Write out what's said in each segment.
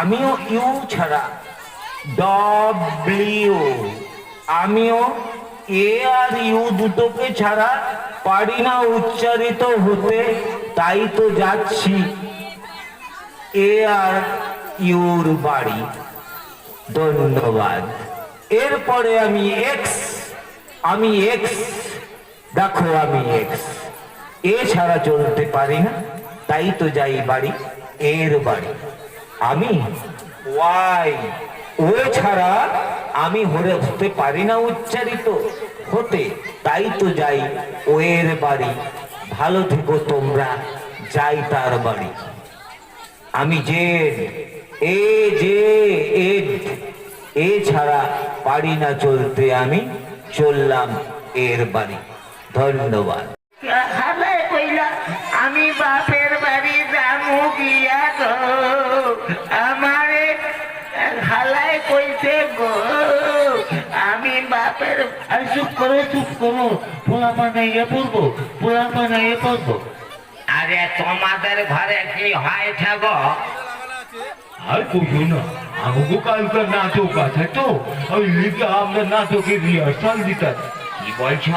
আমিও ইউ ছাড়া। ডব্লিউ, আমিও এ আর ইউ দুটোকে ছাড়া পারি না উচ্চারিত হতে, তাই তো যাচ্ছি এ আর ইউর বাড়ি। ধন্যবাদ। এরপরে আমি এক্স আমি এক্স, দেখো আমি এক্স। এ ছাড়া চলতে পারি না, তাই তো যাই বাড়ি। এর বাড়ি। আমি ওয়াই। ও ছাড়া আমি হরে হতে পারি না উচ্চারিত। হতে, তাই তো যাই ও এর বাড়ি। ভালো থেকো তোমরা, যাই তার বাড়ি। আমি জেড, এ যে এড। এ ছাড়া পারি না চলতে আমি, চললাম এর বাড়ি। ধন্যবাদ। আমি বাপের আমারে হালায় কইছে গো। আমি বাপের চুপ করো চুপ করো। পোলা বানাইয়ে পড়ব পোলা বানাইয়ে পড়ব আরে তোমাদের ঘরে কি হয় আর কইও না আমাকে কালকে নাটক আছে তো ওই আমরা নাটকের রিহার্সাল দিতাম। কি বলছো?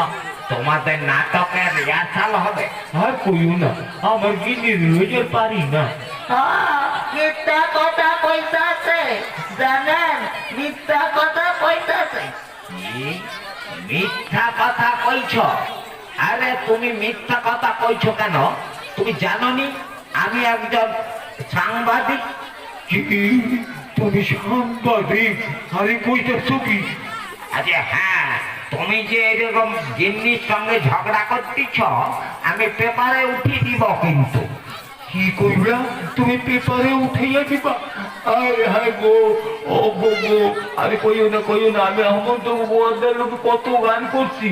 তোমাদের নাটকের রিহার্সাল হবে? আর কইও না আমার গিনি রোজে পারি না। মিথ্যা কথা কইতাছে জানেন? মিথ্যা কথা কইতাছে। মিথ্যা কথা কইছ? আরে তুমি মিথ্যা কথা কইছ কেন? তুমি জানোনি? আমি একজন সাংবাদিক। তুমি সাংবাদিক? আরে কইতেছো কি? আরে হ্যাঁ তুমি যে এরকম জিনিস সঙ্গে ঝগড়া করতেছ আমি পেপারে উঠিয়ে দিব কিন্তু। কি কইলা তুমি পেপারে উঠাইয়া দিবা আরে হায় গো ও গো গো। আরে কইও না কইও না আমি হেমন্ত মুখোপাধ্যায়ের লোকে কত গান করছি।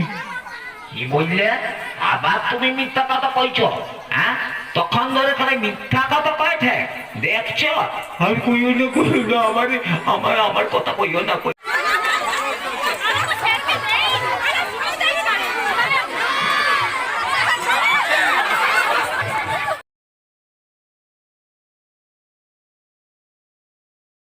কি বললে? আবার তুমি মিথ্যা কথা কইছো হ্যাঁ? তখন ধরে করে মিথ্যা কথা কয়েছে দেখছ? আর কইও না কইও না আমারে আমার আমার কথা কইও না কই